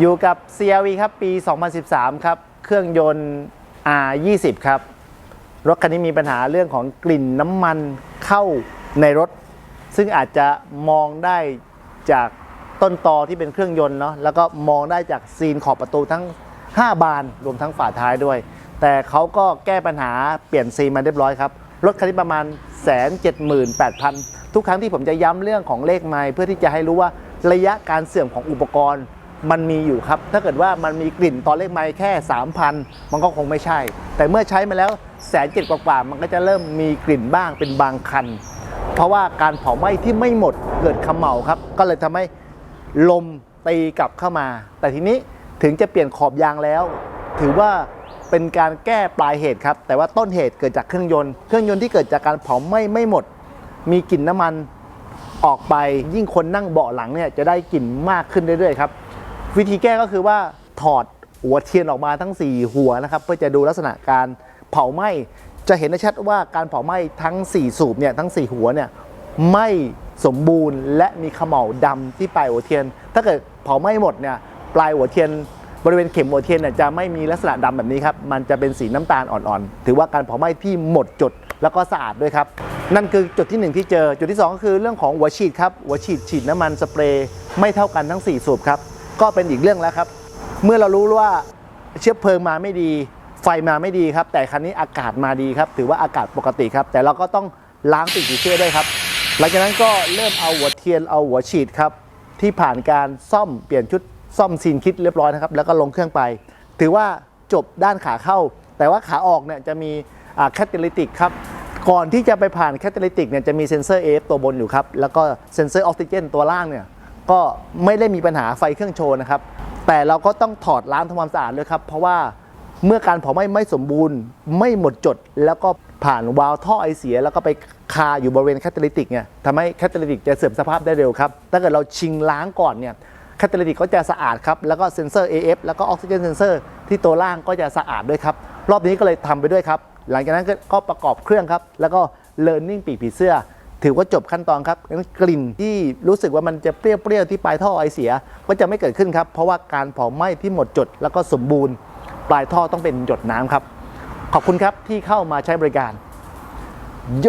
อยู่กับ CRV ครับปี 2013 ครับ เครื่องยนต์ R20 ครับ รถคันนี้มีปัญหาเรื่องของกลิ่นน้ำมันเข้าในรถ ซึ่งอาจจะมองได้จากต้นตอที่เป็นเครื่องยนต์เนาะแล้วก็มองได้จากซีนขอบประตูทั้ง 5 บาน รวมทั้งฝาท้ายด้วย แต่เขาก็แก้ปัญหาเปลี่ยนซีนมาเรียบร้อยครับ รถคันนี้ประมาณ 178,000 ทุกครั้งที่ผมจะย้ำเรื่องของเลขไมล์เพื่อที่จะให้รู้ว่าระยะการเสื่อมของอุปกรณ์ มันมีอยู่ครับ ถ้าเกิดว่ามันมีกลิ่นตอนเลขไมล์แค่ 3,000 มันก็คงไม่ใช่ แต่เมื่อใช้มาแล้วแสนเจ็ดกว่าๆมันก็จะเริ่มมีกลิ่นบ้างเป็นบางคัน เพราะว่าการเผาไหม้ที่ไม่หมดเกิดขมเหลาครับ ก็เลยทำให้ลมตีกลับเข้ามา แต่ทีนี้ถึงจะเปลี่ยนขอบยางแล้ว ถือว่าเป็นการแก้ปลายเหตุครับ แต่ว่าต้นเหตุเกิดจากเครื่องยนต์ เครื่องยนต์ที่เกิดจากการเผาไหม้ไม่หมด มีกลิ่นน้ำมันออกไปยิ่งคนนั่งเบาะหลังเนี่ยจะได้กลิ่นมากขึ้นเรื่อยๆครับ วิธีแก้ก็คือว่าถอดหัวเทียนออกมาทั้ง 4 หัวนะครับเพื่อจะดูลักษณะการเผาไหม้จะเห็นได้ชัดว่าการเผาไหม้ทั้ง 4 สูบเนี่ยทั้ง 4 หัวเนี่ยไม่สมบูรณ์และมีขม่าวดำที่ปลายหัวเทียน ถ้าเกิดเผาไหม้หมดเนี่ยปลายหัวเทียน บริเวณเข็มหัวเทียนเนี่ยจะไม่มีลักษณะดำแบบนี้ครับมันจะเป็นสีน้ำตาลอ่อนๆ ถือว่าการเผาไหม้ที่หมดจดแล้วก็สะอาดด้วยครับ นั่นคือจุดที่หนึ่งที่เจอจุดที่สองก็คือเรื่องของหัวฉีดครับหัวฉีดฉีดน้ำมันสเปรย์ไม่เท่ากันทั้ง 4 สูบครับ ก็เป็นอีกเรื่องแล้วครับ เมื่อเรารู้ว่าเชื้อเพลิงมาไม่ดี ไฟมาไม่ดีครับ แต่คันนี้อากาศมาดีครับ ถือว่าอากาศปกติครับ แต่เราก็ต้องล้างปีกผีเสื้อด้วยครับ หลังจากนั้นก็เริ่มเอาหัวเทียนเอาหัวฉีดครับ ที่ผ่านการซ่อมเปลี่ยนชุดซ่อมซีนคิดเรียบร้อยนะครับ แล้วก็ลงเครื่องไป ถือว่าจบด้านขาเข้า แต่ว่าขาออกเนี่ยจะมีแคตตาลิติกครับก่อนที่จะไปผ่านแคตตาลิติกเนี่ยจะมีเซ็นเซอร์ AF ตัวบนอยู่ครับ แล้วก็เซ็นเซอร์ออกซิเจนตัวล่างเนี่ย ก็ไม่ได้มีปัญหาไฟเครื่องโชว์นะครับ แต่เราก็ต้องถอดล้างทำความสะอาดด้วยครับ เพราะว่าเมื่อการเผาไหม้ไม่สมบูรณ์ ไม่หมดจด แล้วก็ผ่านวาล์วท่อไอเสีย แล้วก็ไปคาอยู่บริเวณแคตตาลิติกเนี่ยทำให้แคตตาลิติกจะเสื่อมสภาพได้เร็วครับ ถ้าเกิดเราชิงล้างก่อนเนี่ยแคตตาลิติกก็จะสะอาดครับ แล้วก็เซ็นเซอร์ AF แล้วก็ออกซิเจนเซนเซอร์ที่ตัวล่างก็จะสะอาดด้วยครับ รอบนี้ก็เลยทำไปด้วยครับ หลังจากนั้นก็ประกอบเครื่องครับ แล้วก็ learning ปีกผีเสื้อ ถือว่าจบขั้นตอนครับกลิ่นที่รู้สึกว่ามันจะเปรี้ยวๆที่ปลายท่อไอเสียก็จะไม่เกิดขึ้นครับ เพราะว่าการเผาไหม้ที่หมดจดแล้วก็สมบูรณ์ ปลายท่อต้องเป็นหยดน้ำครับ ขอบคุณครับที่เข้ามาใช้บริการโย